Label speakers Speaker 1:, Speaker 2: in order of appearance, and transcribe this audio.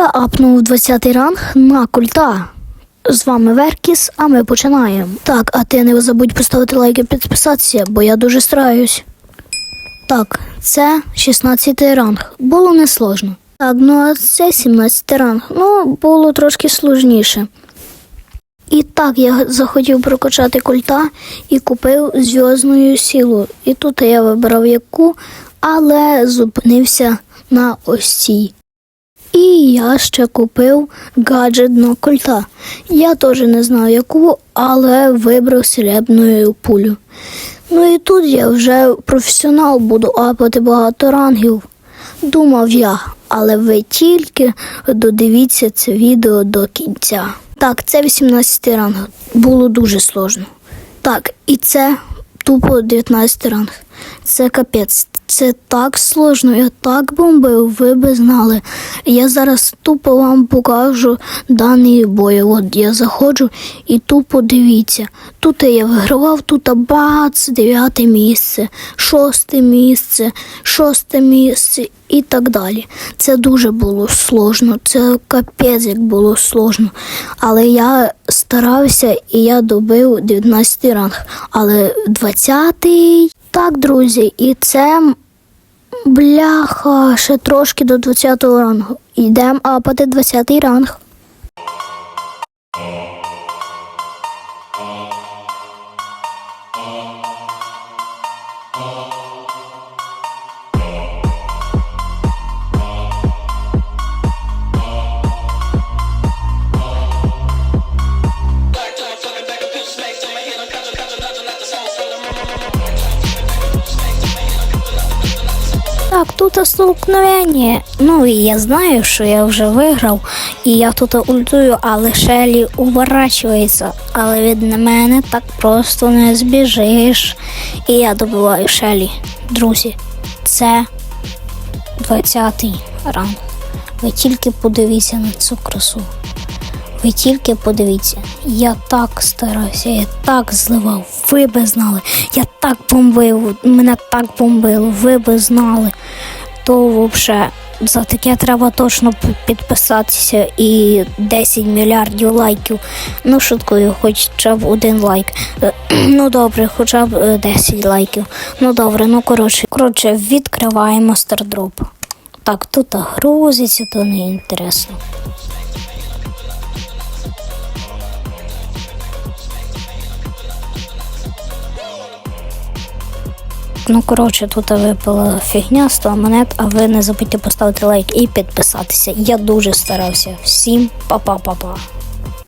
Speaker 1: Я апнув 20-й ранг на культа. З вами Веркіс, а ми починаємо. Так, а ти не забудь поставити лайк і підписатися, бо я дуже стараюсь. Так, це 16-й ранг. Було несложно. Так, ну а це 17-й ранг. Ну, було трошки сложніше. І так я захотів прокачати культа і купив зв'язну сілу. І тут я вибрав яку, але зупинився на ось цій. І я ще купив гаджет на культа. Я теж не знаю яку, але вибрав срібну пулю. Ну і тут я вже професіонал буду апати багато рангів. Думав я, але ви тільки додивіться це відео до кінця. Так, це 18 ранг. Було дуже сложно. Так, і це тупо 19 ранг. Це капець. Це так сложно, я так бомбив, ви би знали. Я зараз тупо вам покажу даний бой. От я заходжу і тупо дивіться. Тут я вигравав, тут бац, дев'яте місце, шосте місце, шосте місце і так далі. Це дуже було сложно. Це капець як було сложно. Але я старався і я добив 19 ранг. Але 20-й. Так, друзі, і це бляха, ще трошки до 20-го рангу. Йдемо апати 20-й ранг. Так, тут столкновення. Ну і я знаю, що я вже виграв, і я тут ультую, але Шелі уворачується. Але від мене так просто не збіжиш. І я добиваю Шелі. Друзі, це 20-й ранг. Ви тільки подивіться на цю красу. Ви тільки подивіться, я так старався, я так зливав, ви би знали, я так бомбив, мене так бомбило, ви би знали. То взагалі за таке треба точно підписатися і 10 мільярдів лайків. Ну, шуткую, хоча б один лайк. Е, Ну добре, хоча б е, 10 лайків. Ну добре, ну коротше, коротше, відкриваємо стардроп. Так, тут грузиться, то не інтересно. Ну, коротше, тут випала фігня 100 монет, а ви не забудьте поставити лайк і підписатися. Я дуже старався. Всім па-па-па-па.